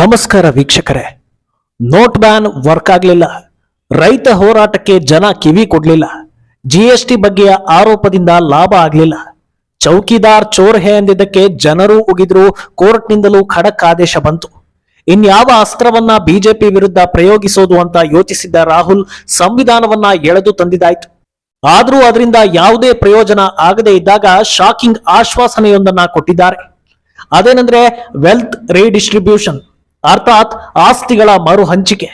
ನಮಸ್ಕಾರ ವೀಕ್ಷಕರೇ. Note ban work ಆಗಲಿಲ್ಲ. ರೈತ ಹೋರಾಟಕ್ಕೆ ಜನ ಕಿವಿ ಕೊಡಲಿಲ್ಲ. ಜಿ ಎಸ್ ಟಿ ಬಗ್ಗೆಯ ಆರೋಪದಿಂದ ಲಾಭ ಆಗಲಿಲ್ಲ. ಚೌಕಿದಾರ್ ಚೋರ್ ಹೇ ಎಂದಿದ್ದಕ್ಕೆ ಜನರು ಉಗಿದ್ರು, ಕೋರ್ಟ್ನಿಂದಲೂ ಖಡಕ್ ಆದೇಶ ಬಂತು. ಇನ್ಯಾವ ಅಸ್ತ್ರವನ್ನ ಬಿಜೆಪಿ ವಿರುದ್ಧ ಪ್ರಯೋಗಿಸೋದು ಅಂತ ಯೋಚಿಸಿದ್ದ ರಾಹುಲ್ ಸಂವಿಧಾನವನ್ನ ಎಳೆದು ತಂದಿದ್ದಾಯ್ತು. ಆದರೂ ಅದರಿಂದ ಯಾವುದೇ ಪ್ರಯೋಜನ ಆಗದೇ ಇದ್ದಾಗ ಶಾಕಿಂಗ್ ಆಶ್ವಾಸನೆಯೊಂದನ್ನ ಕೊಟ್ಟಿದ್ದಾರೆ. ಅದೇನೆಂದ್ರೆ ವೆಲ್ತ್ ರೀಡಿಸ್ಟ್ರಿಬ್ಯೂಷನ್ ಅರ್ಥಾತ್ ಆಸ್ತಿಗಳ ಮರು ಹಂಚಿಕೆ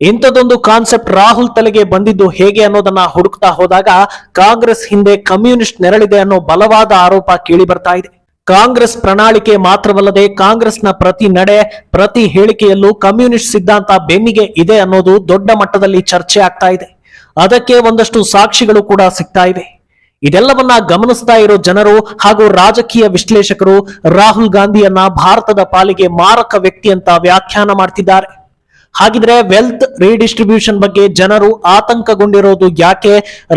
ಇಂಥದೊಂದು ಕಾನ್ಸೆಪ್ಟ್ ರಾಹುಲ್ ತಲೆಗೆ ಬಂದಿದ್ದು ಹೇಗೆ ಅನ್ನೋದನ್ನ ಹುಡುಕ್ತಾ ಹೋದಾಗ ಕಾಂಗ್ರೆಸ್ ಹಿಂದೆ ಕಮ್ಯುನಿಸ್ಟ್ ನೆರಳಿದೆ ಅನ್ನೋ ಬಲವಾದ ಆರೋಪ ಕೇಳಿ ಬರ್ತಾ ಇದೆ. ಕಾಂಗ್ರೆಸ್ ಪ್ರಣಾಳಿಕೆ ಮಾತ್ರವಲ್ಲದೆ ಕಾಂಗ್ರೆಸ್ನ ಪ್ರತಿ ನಡೆ, ಪ್ರತಿ ಹೇಳಿಕೆಯಲ್ಲೂ ಕಮ್ಯುನಿಸ್ಟ್ ಸಿದ್ಧಾಂತ ಬೆನ್ನಿಗೆ ಇದೆ ಅನ್ನೋದು ದೊಡ್ಡ ಮಟ್ಟದಲ್ಲಿ ಚರ್ಚೆ ಆಗ್ತಾ ಇದೆ. ಅದಕ್ಕೆ ಒಂದಷ್ಟು ಸಾಕ್ಷಿಗಳು ಕೂಡ ಸಿಗ್ತಾ ಇವೆ. ಇದೆಲ್ಲವನ್ನ ಗಮನಿಸ್ತಾ ಇರೋ ಜನರು ಹಾಗೂ ರಾಜಕೀಯ ವಿಶ್ಲೇಷಕರು ರಾಹುಲ್ ಗಾಂಧಿಯನ್ನ ಭಾರತದ ಪಾಲಿಗೆ ಮಾರಕ ವ್ಯಕ್ತಿ ಅಂತ ವ್ಯಾಖ್ಯಾನ ಮಾಡ್ತಿದ್ದಾರೆ. ಹಾಗಿದ್ರೆ ವೆಲ್ತ್ ರೀಡಿಸ್ಟ್ರಿಬ್ಯೂಷನ್ ಬಗ್ಗೆ ಜನರು ಆತಂಕಗೊಂಡಿರೋದು ಯಾಕೆ?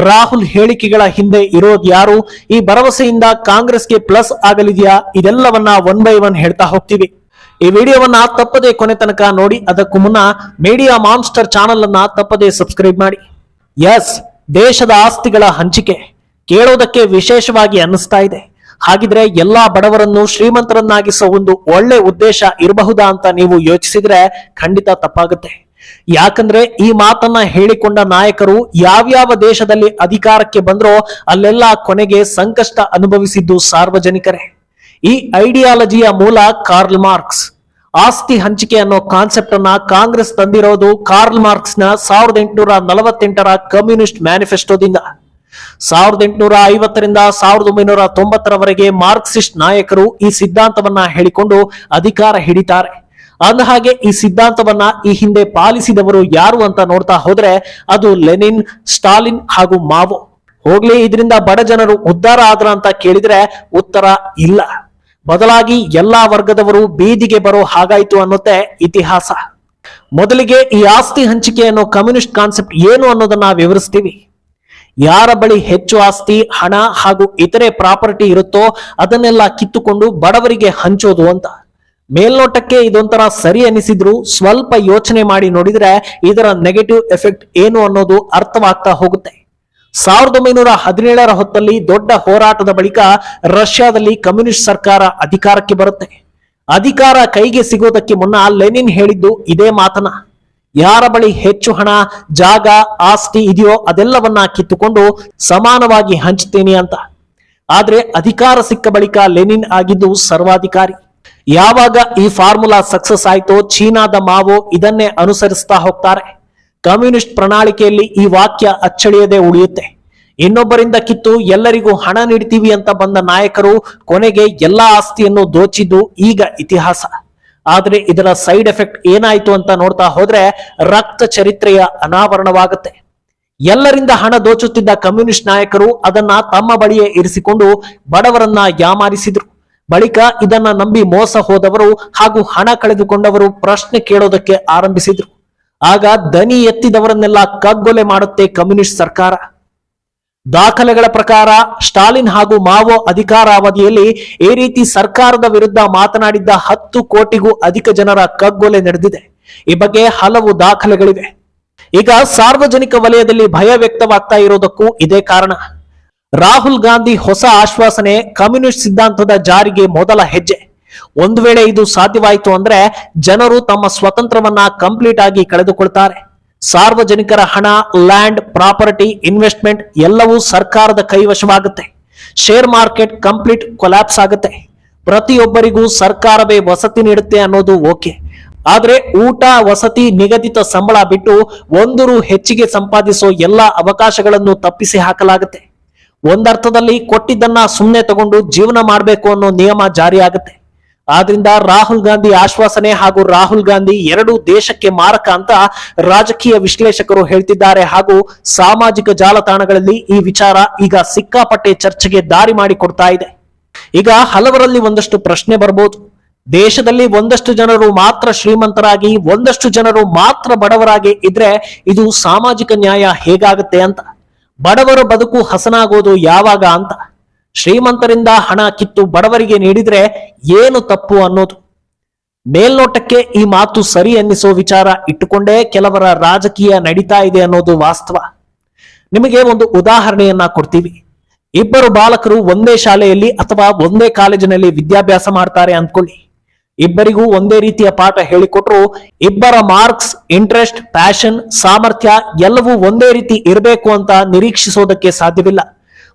ರಾಹುಲ್ ಹೇಳಿಕೆಗಳ ಹಿಂದೆ ಇರೋದು ಯಾರು? ಈ ಭರವಸೆಯಿಂದ ಕಾಂಗ್ರೆಸ್ಗೆ ಪ್ಲಸ್ ಆಗಲಿದೆಯಾ? ಇದೆಲ್ಲವನ್ನ ಒನ್ ಬೈ ಒನ್ ಹೇಳ್ತಾ ಹೋಗ್ತೀವಿ. ಈ ವಿಡಿಯೋವನ್ನ ತಪ್ಪದೆ ಕೊನೆ ತನಕ ನೋಡಿ, ಅದಕ್ಕೂ ಮುನ್ನ ಮೀಡಿಯಾ ಮಾನ್ಸ್ಟರ್ ಚಾನಲ್ ಅನ್ನ ತಪ್ಪದೆ ಸಬ್ಸ್ಕ್ರೈಬ್ ಮಾಡಿ. ಎಸ್ ದೇಶದ ಆಸ್ತಿಗಳ ಹಂಚಿಕೆ. ಕೇಳೋದಕ್ಕೆ ವಿಶೇಷವಾಗಿ ಅನ್ನಿಸ್ತಾ ಇದೆ. ಹಾಗಿದ್ರೆ ಎಲ್ಲಾ ಬಡವರನ್ನು ಶ್ರೀಮಂತರನ್ನಾಗಿಸೋ ಒಂದು ಒಳ್ಳೆ ಉದ್ದೇಶ ಇರಬಹುದಾ ಅಂತ ನೀವು ಯೋಚಿಸಿದ್ರೆ ಖಂಡಿತ ತಪ್ಪಾಗುತ್ತೆ. ಯಾಕಂದ್ರೆ ಈ ಮಾತನ್ನ ಹೇಳಿಕೊಂಡ ನಾಯಕರು ಯಾವ್ಯಾವ ದೇಶದಲ್ಲಿ ಅಧಿಕಾರಕ್ಕೆ ಬಂದ್ರೋ ಅಲ್ಲೆಲ್ಲ ಕೊನೆಗೆ ಸಂಕಷ್ಟ ಅನುಭವಿಸಿದ್ದು ಸಾರ್ವಜನಿಕರೇ. ಈ ಐಡಿಯಾಲಜಿಯ ಮೂಲ ಕಾರ್ಲ್ ಮಾರ್ಕ್ಸ್. ಆಸ್ತಿ ಹಂಚಿಕೆ ಅನ್ನೋ ಕಾನ್ಸೆಪ್ಟ್ ಅನ್ನ ಕಾಂಗ್ರೆಸ್ ತಂದಿರೋದು ಕಾರ್ಲ್ ಮಾರ್ಕ್ಸ್ನ ಸಾವಿರದ ಎಂಟುನೂರ ನಲವತ್ತೆಂಟರ ಕಮ್ಯುನಿಸ್ಟ್ ಮ್ಯಾನಿಫೆಸ್ಟೋದಿಂದ. ಸಾವಿರದ ಎಂಟುನೂರ ಐವತ್ತರಿಂದ ಸಾವಿರದ ಒಂಬೈನೂರ ತೊಂಬತ್ತರವರೆಗೆ ಮಾರ್ಕ್ಸಿಸ್ಟ್ ನಾಯಕರು ಈ ಸಿದ್ಧಾಂತವನ್ನ ಹೇಳಿಕೊಂಡು ಅಧಿಕಾರ ಹಿಡಿತಾರೆ. ಅಂದ ಹಾಗೆ ಈ ಸಿದ್ಧಾಂತವನ್ನ ಈ ಹಿಂದೆ ಪಾಲಿಸಿದವರು ಯಾರು ಅಂತ ನೋಡ್ತಾ ಹೋದ್ರೆ ಅದು ಲೆನಿನ್, ಸ್ಟಾಲಿನ್ ಹಾಗೂ ಮಾವೋ. ಹೋಗ್ಲಿ, ಇದರಿಂದ ಬಡ ಜನರು ಉದ್ಧಾರ ಆದ್ರ ಅಂತ ಕೇಳಿದ್ರೆ ಉತ್ತರ ಇಲ್ಲ. ಬದಲಾಗಿ ಎಲ್ಲಾ ವರ್ಗದವರು ಬೀದಿಗೆ ಬರೋ ಹಾಗಾಯ್ತು ಅನ್ನುತ್ತೆ ಇತಿಹಾಸ. ಮೊದಲಿಗೆ ಈ ಆಸ್ತಿ ಹಂಚಿಕೆ ಅನ್ನೋ ಕಮ್ಯುನಿಸ್ಟ್ ಕಾನ್ಸೆಪ್ಟ್ ಏನು ಅನ್ನೋದನ್ನ ವಿವರಿಸ್ತೀವಿ. ಯಾರ ಬಳಿ ಹೆಚ್ಚು ಆಸ್ತಿ, ಹಣ ಹಾಗೂ ಇತರೆ ಪ್ರಾಪರ್ಟಿ ಇರುತ್ತೋ ಅದನ್ನೆಲ್ಲ ಕಿತ್ತುಕೊಂಡು ಬಡವರಿಗೆ ಹಂಚೋದು ಅಂತ. ಮೇಲ್ನೋಟಕ್ಕೆ ಇದೊಂಥರ ಸರಿ ಅನಿಸಿದ್ರು ಸ್ವಲ್ಪ ಯೋಚನೆ ಮಾಡಿ ನೋಡಿದ್ರೆ ಇದರ ನೆಗೆಟಿವ್ ಎಫೆಕ್ಟ್ ಏನು ಅನ್ನೋದು ಅರ್ಥವಾಗ್ತಾ ಹೋಗುತ್ತೆ. ಸಾವಿರದ ಒಂಬೈನೂರ ಹದಿನೇಳರ ಹೊತ್ತಲ್ಲಿ ದೊಡ್ಡ ಹೋರಾಟದ ಬಳಿಕ ರಷ್ಯಾದಲ್ಲಿ ಕಮ್ಯುನಿಸ್ಟ್ ಸರ್ಕಾರ ಅಧಿಕಾರಕ್ಕೆ ಬರುತ್ತೆ. ಅಧಿಕಾರ ಕೈಗೆ ಸಿಗೋದಕ್ಕೆ ಮುನ್ನ ಲೆನಿನ್ ಹೇಳಿದ್ದು ಇದೇ ಮಾತನ ಯಾರ ಬಳಿ ಹೆಚ್ಚು ಹಣ, ಜಾಗ, ಆಸ್ತಿ ಇದೆಯೋ ಅದೆಲ್ಲವನ್ನ ಕಿತ್ತುಕೊಂಡು ಸಮಾನವಾಗಿ ಹಂಚ್ತೇನೆ ಅಂತ. ಆದ್ರೆ ಅಧಿಕಾರ ಸಿಕ್ಕ ಬಳಿಕ ಲೆನಿನ್ ಆಗಿದ್ದು ಸರ್ವಾಧಿಕಾರಿ. ಯಾವಾಗ ಈ ಫಾರ್ಮುಲಾ ಸಕ್ಸಸ್ ಆಯ್ತೋ, ಚೀನಾದ ಮಾವೋ ಇದನ್ನೇ ಅನುಸರಿಸ್ತಾ ಹೋಗ್ತಾರೆ. ಕಮ್ಯುನಿಸ್ಟ್ ಪ್ರಣಾಳಿಕೆಯಲ್ಲಿ ಈ ವಾಕ್ಯ ಅಚ್ಚಳಿಯದೆ ಉಳಿಯುತ್ತೆ. ಇನ್ನೊಬ್ಬರಿಂದ ಕಿತ್ತು ಎಲ್ಲರಿಗೂ ಹಣ ನೀಡ್ತೀವಿ ಅಂತ ಬಂದ ನಾಯಕರು ಕೊನೆಗೆ ಎಲ್ಲಾ ಆಸ್ತಿಯನ್ನು ದೋಚಿದ್ದು ಈಗ ಇತಿಹಾಸ. ಆದ್ರೆ ಇದರ ಸೈಡ್ ಎಫೆಕ್ಟ್ ಏನಾಯ್ತು ಅಂತ ನೋಡ್ತಾ ಹೋದ್ರೆ ರಕ್ತ ಚರಿತ್ರೆಯ ಅನಾವರಣವಾಗುತ್ತೆ. ಎಲ್ಲರಿಂದ ಹಣ ದೋಚುತ್ತಿದ್ದ ಕಮ್ಯುನಿಸ್ಟ್ ನಾಯಕರು ಅದನ್ನ ತಮ್ಮ ಬಳಿಯೇ ಇರಿಸಿಕೊಂಡು ಬಡವರನ್ನ ಯಾಮಾರಿಸಿದ್ರು. ಬಳಿಕ ಇದನ್ನ ನಂಬಿ ಮೋಸ ಹೋದವರು ಹಾಗೂ ಹಣ ಕಳೆದುಕೊಂಡವರು ಪ್ರಶ್ನೆ ಕೇಳೋದಕ್ಕೆ ಆರಂಭಿಸಿದ್ರು. ಆಗ ದನಿ ಎತ್ತಿದವರನ್ನೆಲ್ಲ ಕಗ್ಗೊಲೆ ಮಾಡುತ್ತೆ ಕಮ್ಯುನಿಸ್ಟ್ ಸರ್ಕಾರ. ದಾಖಲೆಗಳ ಪ್ರಕಾರ ಸ್ಟಾಲಿನ್ ಹಾಗೂ ಮಾವೋ ಅಧಿಕಾರಾವಧಿಯಲ್ಲಿ ಈ ರೀತಿ ಸರ್ಕಾರದ ವಿರುದ್ಧ ಮಾತನಾಡಿದ್ದ ಹತ್ತು ಕೋಟಿಗೂ ಅಧಿಕ ಜನರ ಕಗ್ಗೊಲೆ ನಡೆದಿದೆ. ಈ ಬಗ್ಗೆ ಹಲವು ದಾಖಲೆಗಳಿವೆ. ಈಗ ಸಾರ್ವಜನಿಕ ವಲಯದಲ್ಲಿ ಭಯ ವ್ಯಕ್ತವಾಗ್ತಾ ಇರೋದಕ್ಕೂ ಇದೇ ಕಾರಣ. ರಾಹುಲ್ ಗಾಂಧಿ ಹೊಸ ಆಶ್ವಾಸನೆ ಕಮ್ಯುನಿಸ್ಟ್ ಸಿದ್ಧಾಂತದ ಜಾರಿಗೆ ಮೊದಲ ಹೆಜ್ಜೆ. ಒಂದು ವೇಳೆ ಇದು ಸಾಧ್ಯವಾಯಿತು ಅಂದ್ರೆ ಜನರು ತಮ್ಮ ಸ್ವತಂತ್ರವನ್ನ ಕಂಪ್ಲೀಟ್ ಆಗಿ ಕಳೆದುಕೊಳ್ತಾರೆ. ಸಾರ್ವಜನಿಕರ ಹಣ ಲ್ಯಾಂಡ್ ಪ್ರಾಪರ್ಟಿ ಇನ್ವೆಸ್ಟ್ಮೆಂಟ್ ಎಲ್ಲವೂ ಸರ್ಕಾರದ ಕೈವಶವಾಗುತ್ತೆ. ಶೇರ್ ಮಾರ್ಕೆಟ್ ಕಂಪ್ಲೀಟ್ ಕೊಲ್ಯಾಪ್ಸ್ ಆಗುತ್ತೆ. ಪ್ರತಿಯೊಬ್ಬರಿಗೂ ಸರ್ಕಾರವೇ ವಸತಿ ನೀಡುತ್ತೆ ಅನ್ನೋದು ಓಕೆ. ಆದ್ರೆ ಊಟ, ವಸತಿ, ನಿಗದಿತ ಸಂಬಳ ಬಿಟ್ಟು ಒಂದು ಹೆಚ್ಚಿಗೆ ಸಂಪಾದಿಸೋ ಎಲ್ಲಾ ಅವಕಾಶಗಳನ್ನು ತಪ್ಪಿಸಿ ಹಾಕಲಾಗುತ್ತೆ. ಒಂದರ್ಥದಲ್ಲಿ ಕೊಟ್ಟಿದ್ದನ್ನ ಸುಮ್ಮನೆ ತಗೊಂಡು ಜೀವನ ಮಾಡಬೇಕು ಅನ್ನೋ ನಿಯಮ ಜಾರಿಯಾಗುತ್ತೆ. ಆದ್ರಿಂದ ರಾಹುಲ್ ಗಾಂಧಿ ಆಶ್ವಾಸನೆ ಹಾಗೂ ರಾಹುಲ್ ಗಾಂಧಿ ಎರಡು ದೇಶಕ್ಕೆ ಮಾರಕ ಅಂತ ರಾಜಕೀಯ ವಿಶ್ಲೇಷಕರು ಹೇಳ್ತಿದ್ದಾರೆ ಹಾಗೂ ಸಾಮಾಜಿಕ ಜಾಲತಾಣಗಳಲ್ಲಿ ಈ ವಿಚಾರ ಈಗ ಸಿಕ್ಕಾಪಟ್ಟೆ ಚರ್ಚೆಗೆ ದಾರಿ ಮಾಡಿಕೊಡ್ತಾ ಇದೆ. ಈಗ ಹಲವರಲ್ಲಿ ಒಂದಷ್ಟು ಪ್ರಶ್ನೆ ಬರ್ಬೋದು. ದೇಶದಲ್ಲಿ ಒಂದಷ್ಟು ಜನರು ಮಾತ್ರ ಶ್ರೀಮಂತರಾಗಿ, ಒಂದಷ್ಟು ಜನರು ಮಾತ್ರ ಬಡವರಾಗಿ ಇದ್ರೆ ಇದು ಸಾಮಾಜಿಕ ನ್ಯಾಯ ಹೇಗಾಗುತ್ತೆ ಅಂತ? ಬಡವರ ಬದುಕು ಹಸನಾಗೋದು ಯಾವಾಗ ಅಂತ? ಶ್ರೀಮಂತರಿಂದ ಹಣ ಕಿತ್ತು ಬಡವರಿಗೆ ನೀಡಿದ್ರೆ ಏನು ತಪ್ಪು ಅನ್ನೋದು? ಮೇಲ್ನೋಟಕ್ಕೆ ಈ ಮಾತು ಸರಿ ಅನ್ನಿಸೋ ವಿಚಾರ ಇಟ್ಟುಕೊಂಡೇ ಕೆಲವರ ರಾಜಕೀಯ ನಡೀತಾ ಇದೆ ಅನ್ನೋದು ವಾಸ್ತವ. ನಿಮಗೆ ಒಂದು ಉದಾಹರಣೆಯನ್ನ ಕೊಡ್ತೀವಿ. ಇಬ್ಬರು ಬಾಲಕರು ಒಂದೇ ಶಾಲೆಯಲ್ಲಿ ಅಥವಾ ಒಂದೇ ಕಾಲೇಜಿನಲ್ಲಿ ವಿದ್ಯಾಭ್ಯಾಸ ಮಾಡ್ತಾರೆ ಅಂದ್ಕೊಳ್ಳಿ. ಇಬ್ಬರಿಗೂ ಒಂದೇ ರೀತಿಯ ಪಾಠ ಹೇಳಿಕೊಟ್ರು ಇಬ್ಬರ ಮಾರ್ಕ್ಸ್, ಇಂಟ್ರೆಸ್ಟ್, ಪ್ಯಾಷನ್, ಸಾಮರ್ಥ್ಯ ಎಲ್ಲವೂ ಒಂದೇ ರೀತಿ ಇರಬೇಕು ಅಂತ ನಿರೀಕ್ಷಿಸೋದಕ್ಕೆ ಸಾಧ್ಯವಿಲ್ಲ.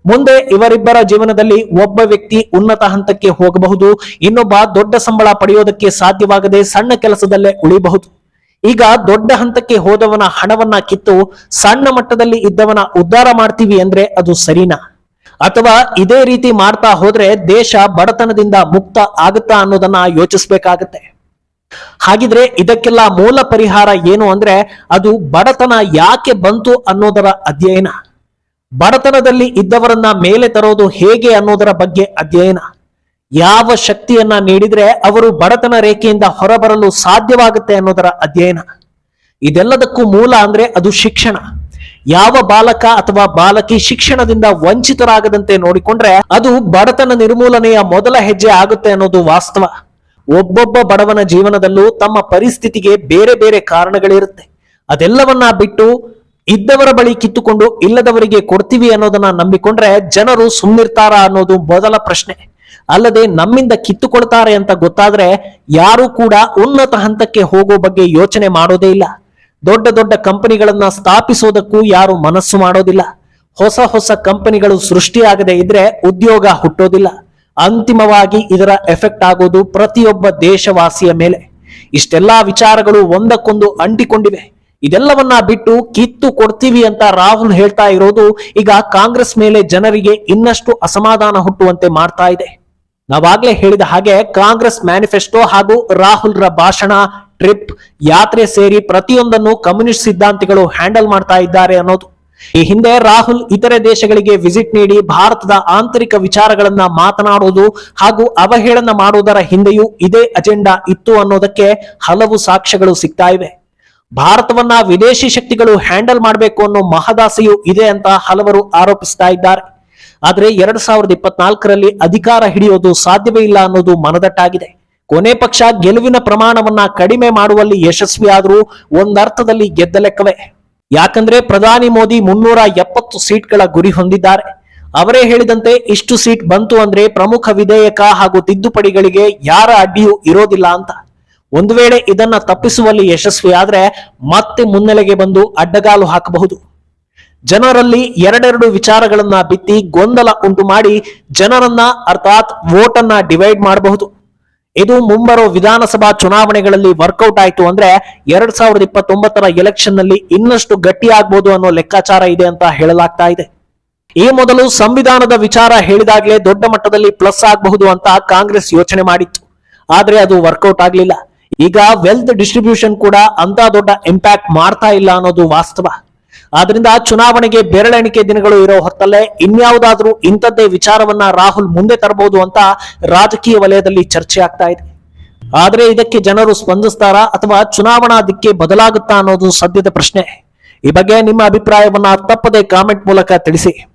ಮುಂದೆ ಇವರಿಬ್ಬರ ಜೀವನದಲ್ಲಿ ಒಬ್ಬ ವ್ಯಕ್ತಿ ಉನ್ನತ ಹಂತಕ್ಕೆ ಹೋಗಬಹುದು, ಇನ್ನೊಬ್ಬ ದೊಡ್ಡ ಸಂಬಳ ಪಡೆಯೋದಕ್ಕೆ ಸಾಧ್ಯವಾಗದೆ ಸಣ್ಣ ಕೆಲಸದಲ್ಲೇ ಉಳಿಬಹುದು. ಈಗ ದೊಡ್ಡ ಹಂತಕ್ಕೆ ಹೋದವನ ಹಣವನ್ನ ಕಿತ್ತು ಸಣ್ಣ ಮಟ್ಟದಲ್ಲಿ ಇದ್ದವನ ಉದ್ಧಾರ ಮಾಡ್ತೀವಿ ಅಂದ್ರೆ ಅದು ಸರಿನಾ? ಅಥವಾ ಇದೇ ರೀತಿ ಮಾಡ್ತಾ ಹೋದ್ರೆ ದೇಶ ಬಡತನದಿಂದ ಮುಕ್ತ ಆಗುತ್ತಾ ಅನ್ನೋದನ್ನ ಯೋಚಿಸ್ಬೇಕಾಗತ್ತೆ. ಹಾಗಿದ್ರೆ ಇದಕ್ಕೆಲ್ಲ ಮೂಲ ಪರಿಹಾರ ಏನು ಅಂದ್ರೆ ಅದು ಬಡತನ ಯಾಕೆ ಬಂತು ಅನ್ನೋದರ ಅಧ್ಯಯನ. ಬಡತನದಲ್ಲಿ ಇದ್ದವರನ್ನ ಮೇಲೆ ತರೋದು ಹೇಗೆ ಅನ್ನೋದರ ಬಗ್ಗೆ ಅಧ್ಯಯನ. ಯಾವ ಶಕ್ತಿಯನ್ನ ನೀಡಿದ್ರೆ ಅವರು ಬಡತನ ರೇಖೆಯಿಂದ ಹೊರಬರಲು ಸಾಧ್ಯವಾಗುತ್ತೆ ಅನ್ನೋದರ ಅಧ್ಯಯನ. ಇದೆಲ್ಲದಕ್ಕೂ ಮೂಲ ಅಂದ್ರೆ ಅದು ಶಿಕ್ಷಣ. ಯಾವ ಬಾಲಕ ಅಥವಾ ಬಾಲಕಿ ಶಿಕ್ಷಣದಿಂದ ವಂಚಿತರಾಗದಂತೆ ನೋಡಿಕೊಂಡ್ರೆ ಅದು ಬಡತನ ನಿರ್ಮೂಲನೆಯ ಮೊದಲ ಹೆಜ್ಜೆ ಆಗುತ್ತೆ ಅನ್ನೋದು ವಾಸ್ತವ. ಒಬ್ಬೊಬ್ಬ ಬಡವನ ಜೀವನದಲ್ಲೂ ತಮ್ಮ ಪರಿಸ್ಥಿತಿಗೆ ಬೇರೆ ಬೇರೆ ಕಾರಣಗಳಿರುತ್ತೆ. ಅದೆಲ್ಲವನ್ನ ಬಿಟ್ಟು ಇದ್ದವರ ಬಳಿ ಕಿತ್ತುಕೊಂಡು ಇಲ್ಲದವರಿಗೆ ಕೊಡ್ತೀವಿ ಅನ್ನೋದನ್ನ ನಂಬಿಕೊಂಡ್ರೆ ಜನರು ಸುಮ್ಮನಿರ್ತಾರಾ ಅನ್ನೋದು ಮೊದಲ ಪ್ರಶ್ನೆ. ಅಲ್ಲದೆ ನಮ್ಮಿಂದ ಕಿತ್ತುಕೊಳ್ತಾರೆ ಅಂತ ಗೊತ್ತಾದ್ರೆ ಯಾರು ಕೂಡ ಉನ್ನತ ಹಂತಕ್ಕೆ ಹೋಗೋ ಬಗ್ಗೆ ಯೋಚನೆ ಮಾಡೋದೇ ಇಲ್ಲ. ದೊಡ್ಡ ದೊಡ್ಡ ಕಂಪನಿಗಳನ್ನ ಸ್ಥಾಪಿಸೋದಕ್ಕೂ ಯಾರು ಮನಸ್ಸು ಮಾಡೋದಿಲ್ಲ. ಹೊಸ ಹೊಸ ಕಂಪನಿಗಳು ಸೃಷ್ಟಿಯಾಗದೇ ಇದ್ರೆ ಉದ್ಯೋಗ ಹುಟ್ಟೋದಿಲ್ಲ. ಅಂತಿಮವಾಗಿ ಇದರ ಎಫೆಕ್ಟ್ ಆಗೋದು ಪ್ರತಿಯೊಬ್ಬ ದೇಶವಾಸಿಯ ಮೇಲೆ. ಇಷ್ಟೆಲ್ಲಾ ವಿಚಾರಗಳು ಒಂದಕ್ಕೊಂದು ಅಂಟಿಕೊಂಡಿವೆ. ಇದೆಲ್ಲವನ್ನ ಬಿಟ್ಟು ಕಿತ್ತು ಕೊಡ್ತೀವಿ ಅಂತ ರಾಹುಲ್ ಹೇಳ್ತಾ ಇರೋದು ಈಗ ಕಾಂಗ್ರೆಸ್ ಮೇಲೆ ಜನರಿಗೆ ಇನ್ನಷ್ಟು ಅಸಮಾಧಾನ ಹುಟ್ಟುವಂತೆ ಮಾಡ್ತಾ ಇದೆ. ನಾವಾಗ್ಲೇ ಹೇಳಿದ ಹಾಗೆ ಕಾಂಗ್ರೆಸ್ ಮ್ಯಾನಿಫೆಸ್ಟೋ ಹಾಗೂ ರಾಹುಲ್ ರ ಭಾಷಣ, ಟ್ರಿಪ್, ಯಾತ್ರೆ ಸೇರಿ ಪ್ರತಿಯೊಂದನ್ನು ಕಮ್ಯುನಿಸ್ಟ್ ಸಿದ್ಧಾಂತಿಗಳು ಹ್ಯಾಂಡಲ್ ಮಾಡ್ತಾ ಇದ್ದಾರೆ ಅನ್ನೋದು. ಈ ಹಿಂದೆ ರಾಹುಲ್ ಇತರೆ ದೇಶಗಳಿಗೆ ವಿಸಿಟ್ ನೀಡಿ ಭಾರತದ ಆಂತರಿಕ ವಿಚಾರಗಳನ್ನ ಮಾತನಾಡುವುದು ಹಾಗೂ ಅವಹೇಳನ ಮಾಡುವುದರ ಹಿಂದೆಯೂ ಇದೇ ಅಜೆಂಡಾ ಇತ್ತು ಅನ್ನೋದಕ್ಕೆ ಹಲವು ಸಾಕ್ಷ್ಯಗಳು ಸಿಗ್ತಾ ಇವೆ. ಭಾರತವನ್ನ ವಿದೇಶಿ ಶಕ್ತಿಗಳು ಹ್ಯಾಂಡಲ್ ಮಾಡಬೇಕು ಅನ್ನೋ ಮಹದಾಸೆಯೂ ಇದೆ ಅಂತ ಹಲವರು ಆರೋಪಿಸ್ತಾ ಇದ್ದಾರೆ. ಆದರೆ ಎರಡ್ ಸಾವಿರದ ಇಪ್ಪತ್ನಾಲ್ಕರಲ್ಲಿ ಅಧಿಕಾರ ಹಿಡಿಯೋದು ಸಾಧ್ಯವೇ ಇಲ್ಲ ಅನ್ನೋದು ಮನದಟ್ಟಾಗಿದೆ. ಕೊನೆ ಪಕ್ಷ ಗೆಲುವಿನ ಪ್ರಮಾಣವನ್ನ ಕಡಿಮೆ ಮಾಡುವಲ್ಲಿ ಯಶಸ್ವಿಯಾದರೂ ಒಂದರ್ಥದಲ್ಲಿ ಗೆದ್ದ ಲೆಕ್ಕವೇ ಯಾಕಂದ್ರೆ ಪ್ರಧಾನಿ ಮೋದಿ ಮುನ್ನೂರ ಎಪ್ಪತ್ತು ಸೀಟ್ಗಳ ಗುರಿ ಹೊಂದಿದ್ದಾರೆ. ಅವರೇ ಹೇಳಿದಂತೆ ಇಷ್ಟು ಸೀಟ್ ಬಂತು ಅಂದ್ರೆ ಪ್ರಮುಖ ವಿಧೇಯಕ ಹಾಗೂ ತಿದ್ದುಪಡಿಗಳಿಗೆ ಯಾರ ಅಡ್ಡಿಯೂ ಇರೋದಿಲ್ಲ ಅಂತ. ಒಂದು ವೇಳೆ ಇದನ್ನ ತಪ್ಪಿಸುವಲ್ಲಿ ಯಶಸ್ವಿಯಾದ್ರೆ ಮತ್ತೆ ಮುನ್ನೆಲೆಗೆ ಬಂದು ಅಡ್ಡಗಾಲು ಹಾಕಬಹುದು. ಜನರಲ್ಲಿ ಎರಡೆರಡು ವಿಚಾರಗಳನ್ನ ಬಿತ್ತಿ ಗೊಂದಲ ಉಂಟು ಮಾಡಿ ಜನರನ್ನ ಅರ್ಥಾತ್ ವೋಟ್ ಡಿವೈಡ್ ಮಾಡಬಹುದು. ಇದು ಮುಂಬರೋ ವಿಧಾನಸಭಾ ಚುನಾವಣೆಗಳಲ್ಲಿ ವರ್ಕೌಟ್ ಆಯ್ತು ಅಂದ್ರೆ ಎರಡ್ ಸಾವಿರದ ಇಪ್ಪತ್ತೊಂಬತ್ತರ ಎಲೆಕ್ಷನ್ನಲ್ಲಿ ಇನ್ನಷ್ಟು ಗಟ್ಟಿಯಾಗಬಹುದು ಅನ್ನೋ ಲೆಕ್ಕಾಚಾರ ಇದೆ ಅಂತ ಹೇಳಲಾಗ್ತಾ ಇದೆ. ಈ ಮೊದಲು ಸಂವಿಧಾನದ ವಿಚಾರ ಹೇಳಿದಾಗಲೇ ದೊಡ್ಡ ಮಟ್ಟದಲ್ಲಿ ಪ್ಲಸ್ ಆಗಬಹುದು ಅಂತ ಕಾಂಗ್ರೆಸ್ ಯೋಚನೆ ಮಾಡಿತ್ತು. ಆದ್ರೆ ಅದು ವರ್ಕೌಟ್ ಆಗ್ಲಿಲ್ಲ. ಈಗ ವೆಲ್ತ್ ಡಿಸ್ಟ್ರಿಬ್ಯೂಷನ್ ಕೂಡ ಅಂತ ದೊಡ್ಡ ಇಂಪ್ಯಾಕ್ಟ್ ಮಾಡ್ತಾ ಇಲ್ಲ ಅನ್ನೋದು ವಾಸ್ತವ. ಆದ್ರಿಂದ ಚುನಾವಣೆಗೆ ಬೆರಳೆಣಿಕೆ ದಿನಗಳು ಇರೋ ಹೊತ್ತಲ್ಲೇ ಇನ್ಯಾವುದಾದ್ರೂ ಇಂಥದ್ದೇ ವಿಚಾರವನ್ನ ರಾಹುಲ್ ಮುಂದೆ ತರಬಹುದು ಅಂತ ರಾಜಕೀಯ ವಲಯದಲ್ಲಿ ಚರ್ಚೆ ಆಗ್ತಾ ಇದೆ. ಆದ್ರೆ ಇದಕ್ಕೆ ಜನರು ಸ್ಪಂದಿಸ್ತಾರಾ ಅಥವಾ ಚುನಾವಣಾ ದಿಕ್ಕೆ ಬದಲಾಗುತ್ತಾ ಅನ್ನೋದು ಸದ್ಯದ ಪ್ರಶ್ನೆ. ಈ ಬಗ್ಗೆ ನಿಮ್ಮ ಅಭಿಪ್ರಾಯವನ್ನ ತಪ್ಪದೆ ಕಾಮೆಂಟ್ ಮೂಲಕ ತಿಳಿಸಿ.